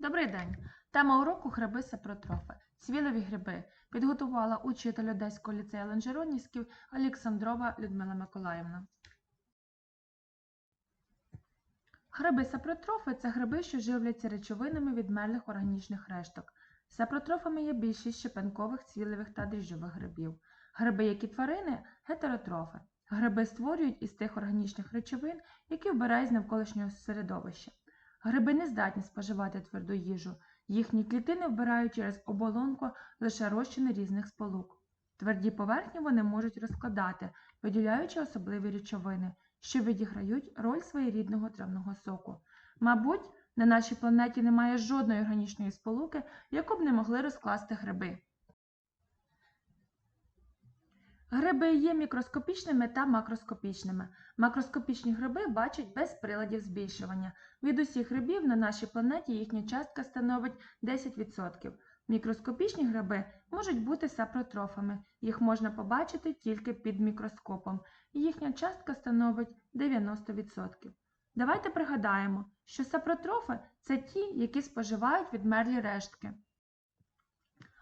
Добрий день! Тема уроку гриби сапротрофи. Цвілові гриби. Підготувала учитель Одеського ліцею Ланжероніськів Олександрова Людмила Миколаївна. Гриби сапротрофи це гриби, що живляться речовинами відмерлих органічних решток. Сапротрофами є більшість щепенкових, цвілевих та дріжджових грибів. Гриби, як і тварини, гетеротрофи. Гриби створюють із тих органічних речовин, які вбирають з навколишнього середовища. Гриби не здатні споживати тверду їжу. Їхні клітини вбирають через оболонку лише розчини різних сполук. Тверді поверхні вони можуть розкладати, виділяючи особливі речовини, що відіграють роль своєрідного травного соку. Мабуть, на нашій планеті немає жодної органічної сполуки, яку б не могли розкласти гриби. Гриби є мікроскопічними та макроскопічними. Макроскопічні гриби бачать без приладів збільшування. Від усіх грибів на нашій планеті їхня частка становить 10%. Мікроскопічні гриби можуть бути сапротрофами. Їх можна побачити тільки під мікроскопом. Їхня частка становить 90%. Давайте пригадаємо, що сапротрофи це ті, які споживають відмерлі рештки.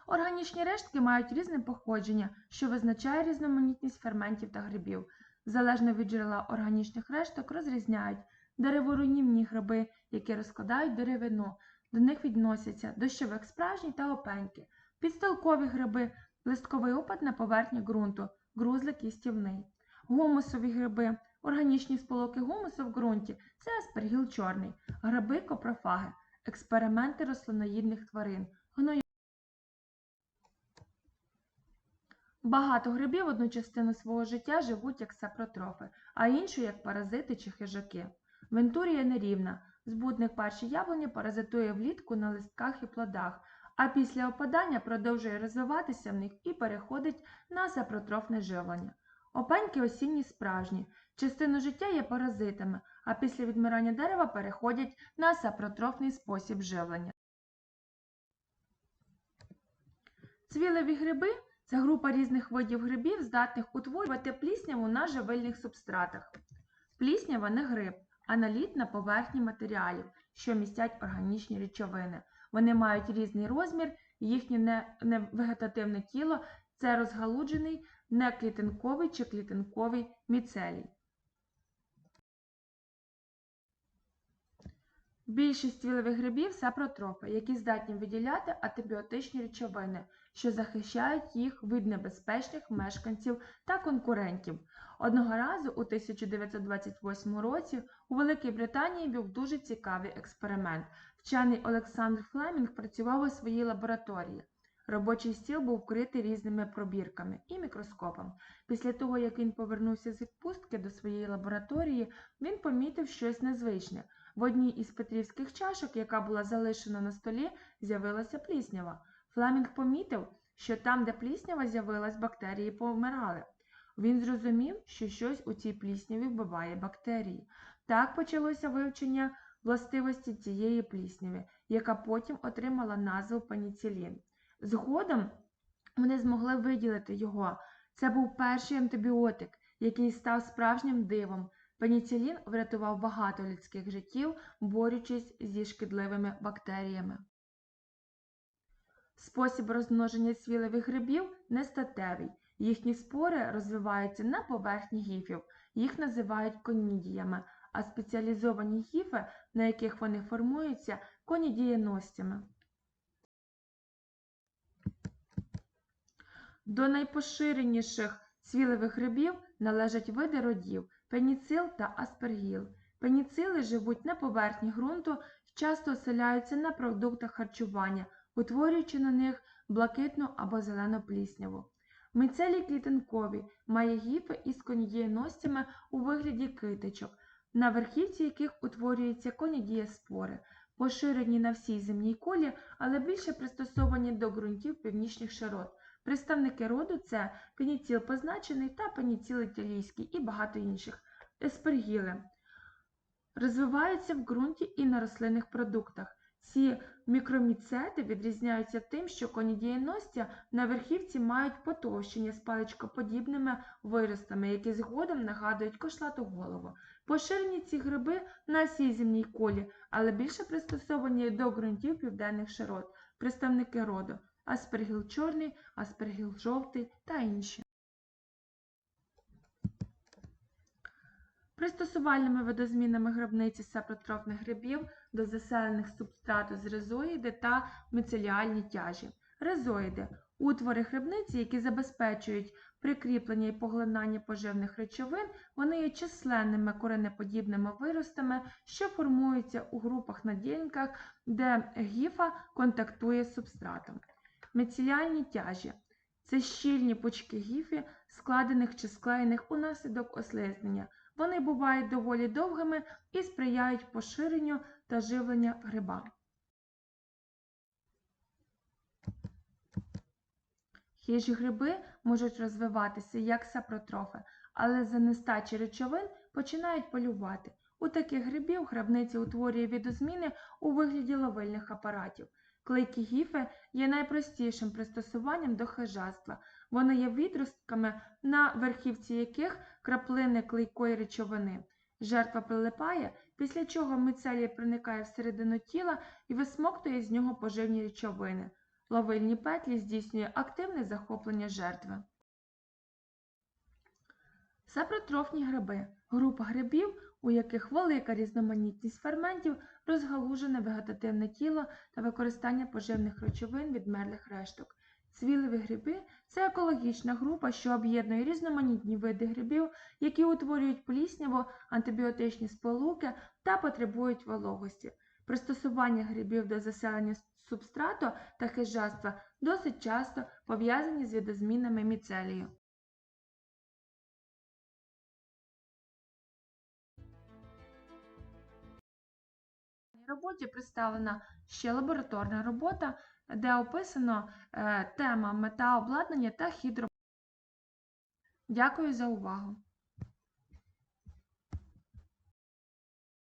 Органічні рештки мають різне походження, що визначає різноманітність ферментів та грибів. Залежно від джерела органічних решток розрізняють дереворуйнівні гриби, які розкладають деревину. До них відносяться дощовик справжній та опеньки, підстилкові гриби, листковий опад на поверхні ґрунту, грузлик їстівний, гумусові гриби, органічні сполуки гумусу в ґрунті це аспергіл чорний, гриби копрофаги, експерименти рослиноїдних тварин, Багато грибів одну частину свого життя живуть як сапротрофи, а іншу як паразити чи хижаки. Вентурія нерівна. Збудник перші яблуні паразитує влітку на листках і плодах, а після опадання продовжує розвиватися в них і переходить на сапротрофне живлення. Опеньки осінні справжні. Частину життя є паразитами, а після відмирання дерева переходять на сапротрофний спосіб живлення. Цвілеві гриби це група різних видів грибів, здатних утворювати плісняву на живильних субстратах. Пліснява не гриб, а наліт на поверхні матеріалів, що містять органічні речовини. Вони мають різний розмір, їхнє не- невегетативне тіло це розгалуджений неклітинковий чи клітинковий міцелій. Більшість цвілевих грибів сапротрофи, які здатні виділяти антибіотичні речовини, що захищають їх від небезпечних мешканців та конкурентів. Одного разу у 1928 році у Великій Британії був дуже цікавий експеримент. Вчений Олександр Флемінг працював у своїй лабораторії. Робочий стіл був вкритий різними пробірками і мікроскопом. Після того, як він повернувся з відпустки до своєї лабораторії, він помітив щось незвичне. В одній із петрівських чашок, яка була залишена на столі, з'явилася пліснява. Флемінг помітив, що там, де пліснява з'явилась, бактерії повмирали. Він зрозумів, що щось у цій плісняві вбиває бактерії. Так почалося вивчення властивості цієї плісняви, яка потім отримала назву пеніцилін. Згодом вони змогли виділити його. Це був перший антибіотик, який став справжнім дивом. Пеніцилін врятував багато людських життів, борючись зі шкідливими бактеріями. Спосіб розмноження цвілевих грибів нестатевий. Їхні спори розвиваються на поверхні гіфів. Їх називають конідіями, а спеціалізовані гіфи, на яких вони формуються, конідієностями. До найпоширеніших цвілевих грибів належать види родів пеніцил та аспергіл. Пеніцили живуть на поверхні ґрунту часто оселяються на продуктах харчування, утворюючи на них блакитну або зелену плісняву. Мицелій клітинкові має гіфи із конідієностями у вигляді китичок, на верхівці яких утворюються конідієспори, поширені на всій земній колі, але більше пристосовані до ґрунтів північних широт. Представники роду це пеніціл позначений та пеніціл італійський і багато інших. Еспергіли розвиваються в ґрунті і на рослинних продуктах. Ці мікроміцети відрізняються тим, що конідієностя на верхівці мають потовщення з паличкоподібними виростами, які згодом нагадують кошлату голову. Поширені ці гриби на всій земній колі, але більше пристосовані до ґрунтів південних широт, представники роду аспергіл чорний, аспергіл жовтий та інші. Пристосувальними видозмінами грибниці сапротрофних грибів до заселених субстрату з ризоїди та мицеліальні тяжі. Ризоїди – утвори грибниці, які забезпечують прикріплення і поглинання поживних речовин, вони є численними коренеподібними виростами, що формуються у групах на ділянках, де гіфа контактує з субстратом. Мицеліальні тяжі це щільні пучки гіфі, складених чи склеєних унаслідок ослизнення. Вони бувають доволі довгими і сприяють поширенню та живленню гриба. Хижі гриби можуть розвиватися як сапротрофи, але за нестачі речовин починають полювати. У таких грибів грибниця утворює відозміни у вигляді ловильних апаратів. Клейкі гіфи є найпростішим пристосуванням до хижацтва. Вони є відростками, на верхівці яких краплини клейкої речовини. Жертва прилипає, після чого мицелія проникає всередину тіла і висмоктує з нього поживні речовини. Ловильні петлі здійснює активне захоплення жертви. Сапротрофні гриби група грибів, у яких велика різноманітність ферментів, розгалужене вегетативне тіло та використання поживних речовин відмерлих решток. Цвілеві гриби це екологічна група, що об'єднує різноманітні види грибів, які утворюють плісняву, антибіотичні сполуки та потребують вологості. Пристосування грибів до заселення субстрату та хижацтва досить часто пов'язані з видозмінами міцелію. Роботі представлена ще лабораторна робота, де описано тема мета обладнання та хідро. Дякую за увагу!